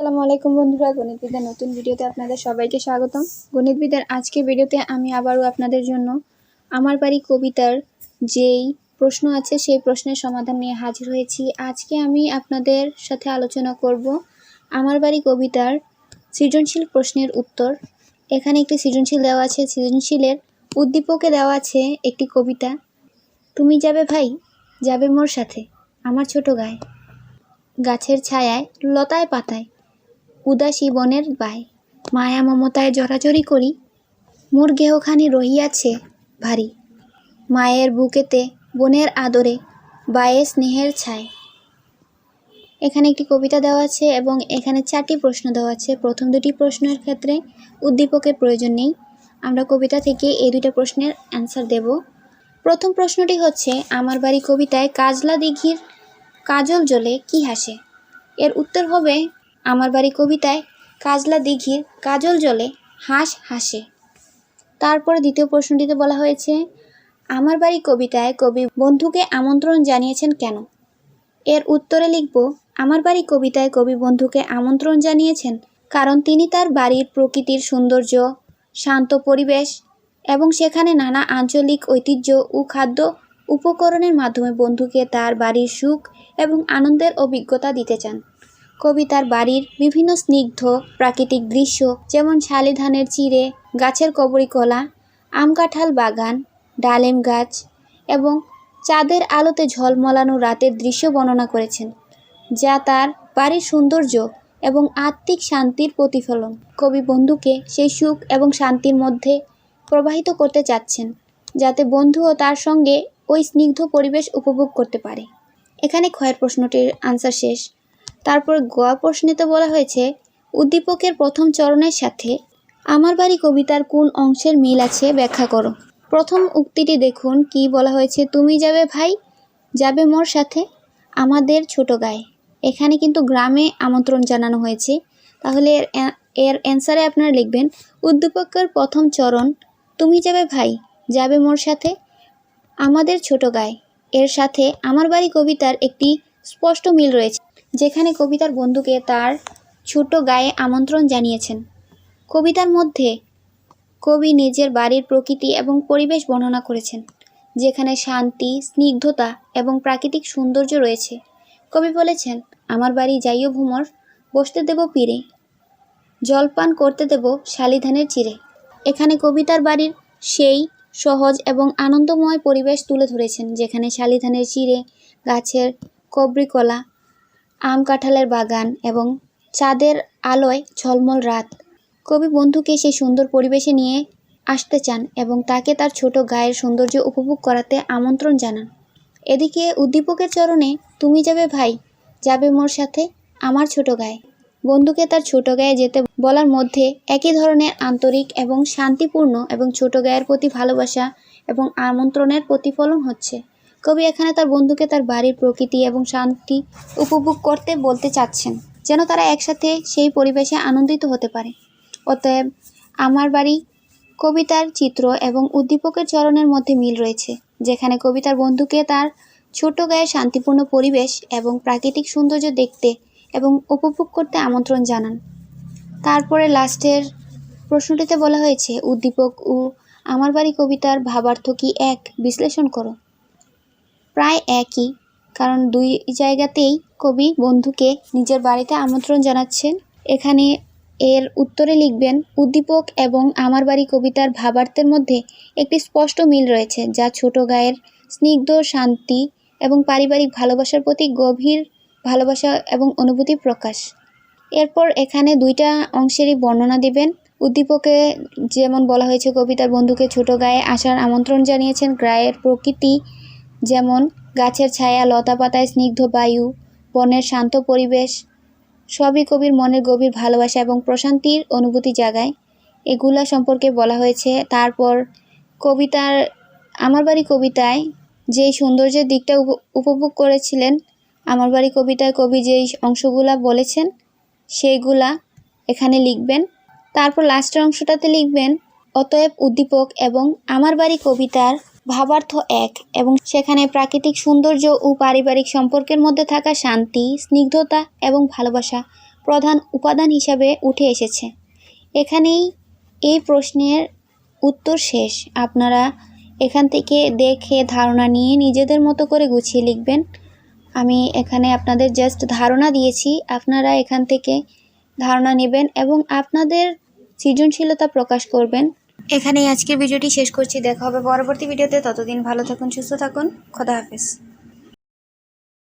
আসসালামু আলাইকুম বন্ধুরা গণিতবিদের নতুন ভিডিওতে আপনাদের সবাইকে স্বাগতম। গণিতবিদের আজকে ভিডিওতে আমি আবারও আপনাদের জন্য আমার বাড়ি কবিতার যেই প্রশ্ন আছে, সেই প্রশ্নের সমাধান নিয়ে হাজির হয়েছি। আজকে আমি আপনাদের সাথে আলোচনা করব আমার বাড়ি কবিতার সৃজনশীল প্রশ্নের উত্তর। এখানে একটি সৃজনশীল দেওয়া আছে, সৃজনশীলের উদ্দীপকে দেওয়া আছে একটি কবিতা। তুমি যাবে ভাই, যাবে মোর সাথে, আমার ছোট গায়ে। গাছের ছায়ায় লতায় পাতায় উদাসী বনের বাই। মায়া মমতায় জড়াজড়ি করি। মোর গেহখানি রহিয়াছে ভারী। মায়ের বুকেতে বনের আদরে, বায়ে স্নেহের ছায় এখানে একটি কবিতা দেওয়া আছে এবং এখানে চারটি প্রশ্ন দেওয়া আছে। প্রথম দুটি প্রশ্নের ক্ষেত্রে উদ্দীপকের প্রয়োজন নেই। আমরা কবিতা থেকে এই দুটো প্রশ্নের অ্যান্সার দেব। প্রথম প্রশ্নটি হচ্ছে, আমার বাড়ি কবিতায় কাজলা দিঘির কাজল জ্বলে কি হাসে? এর উত্তর হবে আমার বাড়ি কবিতায় কাজলা দিঘির কাজল জলে হাঁস হাসে। তারপর দ্বিতীয় প্রশ্নটিতে বলা হয়েছে, আমার বাড়ি কবিতায় কবি বন্ধুকে আমন্ত্রণ জানিয়েছেন কেন? এর উত্তরে লিখব, আমার বাড়ি কবিতায় কবি বন্ধুকে আমন্ত্রণ জানিয়েছেন কারণ তিনি তার বাড়ির প্রকৃতির সৌন্দর্য, শান্ত পরিবেশ এবং সেখানে নানা আঞ্চলিক ঐতিহ্য ও খাদ্য উপকরণের মাধ্যমে বন্ধুকে তার বাড়ির সুখ এবং আনন্দের অভিজ্ঞতা দিতে চান। কবি তার বাড়ির বিভিন্ন স্নিগ্ধ প্রাকৃতিক দৃশ্য, যেমন শালি ধানের চিড়ে, গাছের কবরী কলা, আম কাঁঠাল বাগান, ডালিম গাছ এবং চাঁদের আলোতে ঝলমলানো রাতের দৃশ্য বর্ণনা করেছেন, যা তার বাড়ির সৌন্দর্য এবং আত্মিক শান্তির প্রতিফলন। কবি বন্ধুকে সেই সুখ এবং শান্তির মধ্যে প্রবাহিত করতে চাচ্ছেন, যাতে বন্ধুও তার সঙ্গে ওই স্নিগ্ধ পরিবেশ উপভোগ করতে পারে। এখানে ক্ষয়ের প্রশ্নটির আনসার শেষ। তারপর গোয়া প্রশ্নেতে বলা হয়েছে, উদ্দীপকের প্রথম চরণের সাথে আমার বাড়ি কবিতার কোন অংশের মিল আছে ব্যাখ্যা করো। প্রথম উক্তিটি দেখুন, কি বলা হয়েছে, তুমি যাবে ভাই, যাবে মোর সাথে আমাদের ছোট গায়ে। এখানে কিন্তু গ্রামে আমন্ত্রণ জানানো হয়েছে। তাহলে এর এর অ্যান্সারে আপনারা লিখবেন, উদ্দীপকের প্রথম চরণ, তুমি যাবে ভাই, যাবে মোর সাথে আমাদের ছোট গায়ে। এর সাথে আমার বাড়ি কবিতার একটি স্পষ্ট মিল রয়েছে। যেখানে কবিতার বন্ধুকে তার ছোট গায়ে আমন্ত্রণ জানিয়েছেন। কবিতার মধ্যে কবি নিজের বাড়ির প্রকৃতি এবং পরিবেশ বর্ণনা করেছেন, যেখানে শান্তি, স্নিগ্ধতা এবং প্রাকৃতিক সৌন্দর্য রয়েছে। কবি বলেছেন, আমার বাড়ি যাইও ভ্রমর, বসতে দেব পীরে, জলপান করতে দেব শালিধানের চিরে। এখানে কবিতার বাড়ির সেই সহজ এবং আনন্দময় পরিবেশ তুলে ধরেছেন, যেখানে শালিধানের চিরে গাছের কবরিকলা আম কাঁঠালের বাগান এবং চাঁদের আলোয় ঝলমল রাত। কবি বন্ধুকে সেই সুন্দর পরিবেশে নিয়ে আসতে চান এবং তাকে তার ছোট গায়ের সৌন্দর্য উপভোগ করাতে আমন্ত্রণ জানান। এদিকে উদ্দীপকের চরণে, তুমি যাবে ভাই, যাবে মোর সাথে আমার ছোট গায়ে। বন্ধুকে তার ছোট গায়ে যেতে বলার মধ্যে একই ধরনের আন্তরিক এবং শান্তিপূর্ণ এবং ছোট গায়ের প্রতি ভালোবাসা এবং আমন্ত্রণের প্রতিফলন হচ্ছে। কবি এখানে তার বন্ধুকে তার বাড়ির প্রকৃতি এবং শান্তি উপভোগ করতে বলতে চাচ্ছেন, যেন তারা একসাথে সেই পরিবেশে আনন্দিত হতে পারে। অতএব আমার বাড়ি কবিতার চিত্র এবং উদ্দীপকের চরণের মধ্যে মিল রয়েছে, যেখানে কবিতার বন্ধুকে তার ছোট গায়ে শান্তিপূর্ণ পরিবেশ এবং প্রাকৃতিক সৌন্দর্য দেখতে এবং উপভোগ করতে আমন্ত্রণ জানান। তারপরে লাস্টের প্রশ্নটিতে বলা হয়েছে, উদ্দীপক ও আমার বাড়ি কবিতার ভাবার্থ কি এক? বিশ্লেষণ করো। প্রায় একই, কারণ দুই জায়গাতেই কবি বন্ধুকে নিজের বাড়িতে আমন্ত্রণ জানাচ্ছেন। এখানে এর উত্তরে লিখবেন, উদ্দীপক এবং আমার বাড়ি কবিতার ভাবার্থের মধ্যে একটি স্পষ্ট মিল রয়েছে, যা ছোট গায়ের স্নিগ্ধ শান্তি এবং পারিবারিক ভালোবাসার প্রতি গভীর ভালোবাসা এবং অনুভূতি প্রকাশ। এরপর এখানে দুইটা অংশেরই বর্ণনা দিবেন। উদ্দীপকে যেমন বলা হয়েছে, কবিতার বন্ধুকে ছোট গায়ে আসার আমন্ত্রণ জানিয়েছেন, গায়ের প্রকৃতি যেমন গাছের ছায়া লতা পাতায় স্নিগ্ধ বায়ু, বনের শান্ত পরিবেশ, সবই কবির মনের গভীর ভালোবাসা এবং প্রশান্তির অনুভূতি জাগায়। এগুলা সম্পর্কে বলা হয়েছে। তারপর কবিতার, আমার বাড়ি কবিতায় যেই সৌন্দর্যের দিকটা উপ- উপভোগ করেছিলেন, আমার বাড়ি কবিতায় কবি যেই অংশগুলা বলেছেন, সেইগুলা এখানে লিখবেন। তারপর লাস্টের অংশটাতে লিখবেন, অতএব উদ্দীপক এবং আমার বাড়ি কবিতার ভাবার্থ এক এবং সেখানে প্রাকৃতিক সৌন্দর্য ও পারিবারিক সম্পর্কের মধ্যে থাকা শান্তি, স্নিগ্ধতা এবং ভালোবাসা প্রধান উপাদান হিসাবে উঠে এসেছে। এখানেই এই প্রশ্নের উত্তর শেষ। আপনারা এখান থেকে দেখে ধারণা নিয়ে নিজেদের মতো করে গুছিয়ে লিখবেন। আমি এখানে আপনাদের জাস্ট ধারণা দিয়েছি। আপনারা এখান থেকে ধারণা নেবেন এবং আপনাদের সৃজনশীলতা প্রকাশ করবেন। এখানেই আজকের ভিডিওটি শেষ করছি। দেখা হবে পরবর্তী ভিডিওতে। ততদিন ভালো থাকুন, সুস্থ থাকুন। খোদা হাফেজ।